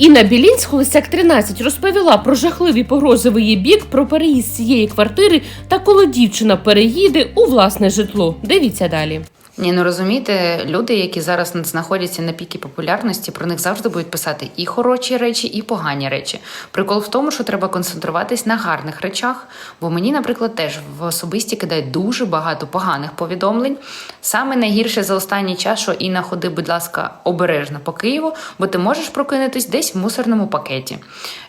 Інна Білінського Лисяк 13 розповіла про жахливі погрози в її бік, про переїзд цієї квартири та коли дівчина переїде у власне житло. Дивіться далі. Ні, ну розумієте, люди, які зараз знаходяться на пікі популярності, про них завжди будуть писати і хороші речі, і погані речі. Прикол в тому, що треба концентруватись на гарних речах. Бо мені, наприклад, теж в особисті кидають дуже багато поганих повідомлень. Саме найгірше за останній час, що Інна, ходи, будь ласка, обережно по Києву, бо ти можеш прокинутись десь в мусорному пакеті.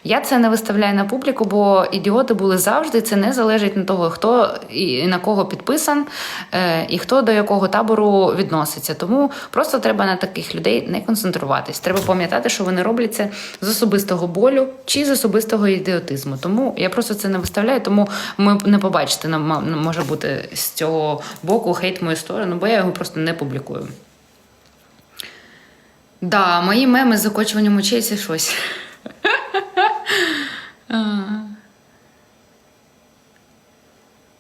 Я це не виставляю на публіку, бо ідіоти були завжди. Це не залежить від того, хто і на кого підписан, е, і хто до якого табору відноситься. Тому просто треба на таких людей не концентруватись. Треба пам'ятати, що вони роблять це з особистого болю чи з особистого ідіотизму. Тому я просто це не виставляю, тому ми не побачите, може бути з цього боку хейт мою сторону, бо я його просто не публікую. Да, мої меми з закочуванням очей це щось.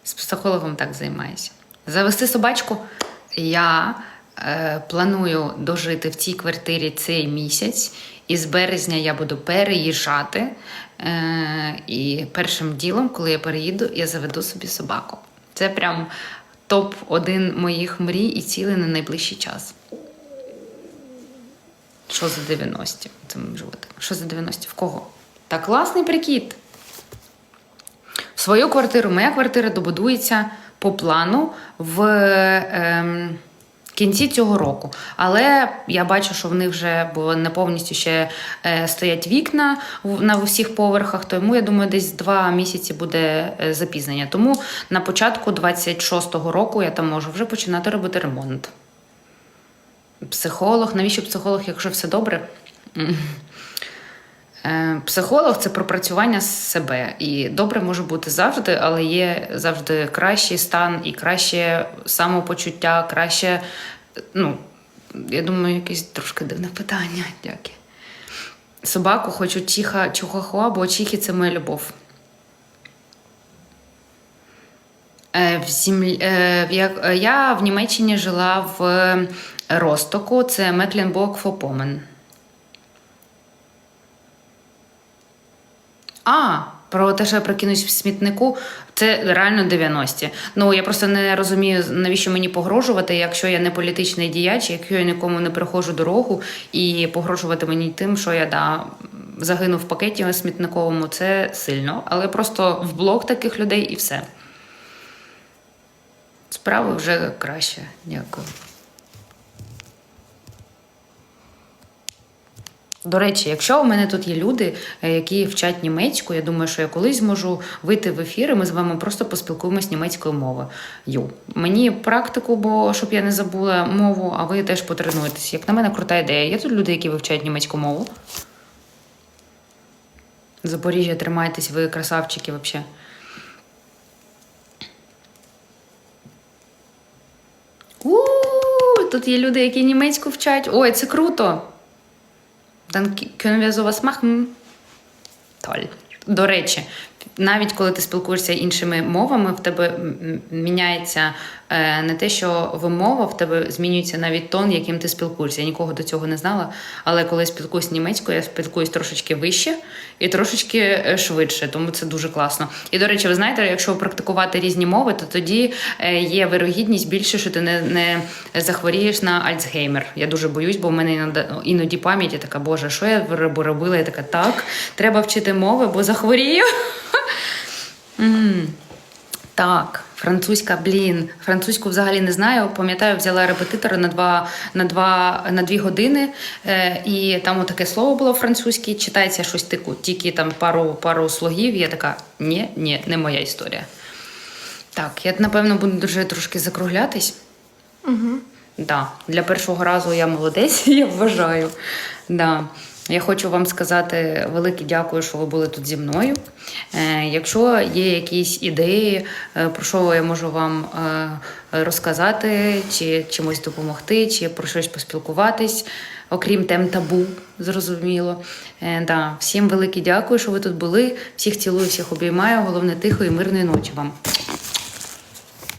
З психологом так займаюся. Завести собачку я е, планую дожити в цій квартирі цей місяць, і з березня я буду переїжджати. Е, і першим ділом, коли я переїду, я заведу собі собаку. Це прям топ-1 моїх мрій і цілей на найближчий час. Що за 90 цим животом? Що за 90? В кого? Та класний прикид. В свою квартиру, моя квартира добудується по плану в ем, кінці цього року. Але я бачу, що в них вже бо не повністю ще е, стоять вікна на усіх поверхах, тому я думаю, десь два місяці буде е, запізнення. Тому на початку 26-го року я там можу вже починати робити ремонт. Психолог, навіщо психолог, якщо все добре? Е, Психолог це пропрацювання з себе. І добре може бути завжди, але є завжди кращий стан і краще самопочуття, краще. Ну, я думаю, якесь трошки дивне питання. Дякую. Собаку хочу чиха, чихуахуа, бо чихи це моя любов. Е, В землі, е, я в Німеччині жила в Ростоку, це Мекленбург-Фопомен. А, про те, що я прокинусь в смітнику, це реально 90-ті. Ну я просто не розумію, навіщо мені погрожувати, якщо я не політичний діяч, якщо я нікому не переходжу дорогу, і погрожувати мені тим, що я да, загину в пакеті смітниковому, це сильно. Але просто в блок таких людей і все. Справи вже краще. Дякую. До речі, якщо у мене тут є люди, е, які вчать німецьку, я думаю, що я колись зможу вийти в ефір, і ми з вами просто поспілкуємось німецькою мовою. Мені практику, бо щоб я не забула мову, а ви теж потренуєтесь. Як на мене, крута ідея. Є тут люди, які вивчають німецьку мову. Запоріжжя, тримайтесь, ви красавчики взагалі. У, тут є люди, які німецьку вчать. Ой, це круто. Dann können wir sowas machen. Толь. До речі, навіть коли ти спілкуєшся іншими мовами, в тебе міняється е, не те, що вимова, в тебе змінюється навіть тон, яким ти спілкуєшся. Я нікого до цього не знала. Але коли я спілкуюсь німецькою, я спілкуюсь трошечки вище і трошечки е, швидше, тому це дуже класно. І до речі, ви знаєте, якщо практикувати різні мови, то тоді е, є вирогідність більше, що ти не, не захворієш на Альцгеймер. Я дуже боюсь, бо в мене іноді, іноді пам'ять я така, боже, що я роб- робила? Я така, так, треба вчити мови, бо захворію. М, Так, французька, блін. Французьку взагалі не знаю. Пам'ятаю, взяла репетитора на два на два на дві години, е, і там таке слово було французьке, читається щось тику, тільки там пару пару слогів. Я така, ні, ні, не моя історія. Так, я напевно буду дуже трошки закруглятись. Угу. Да, для першого разу я молодець, я вважаю. Да. Я хочу вам сказати велике дякую, що ви були тут зі мною. Е, якщо є якісь ідеї, е, про що я можу вам е, розказати, чи чимось допомогти, чи про щось поспілкуватись, окрім тем табу, зрозуміло. Да. Всім велике дякую, що ви тут були. Всіх цілую, всіх обіймаю. Головне тихої, мирної ночі вам.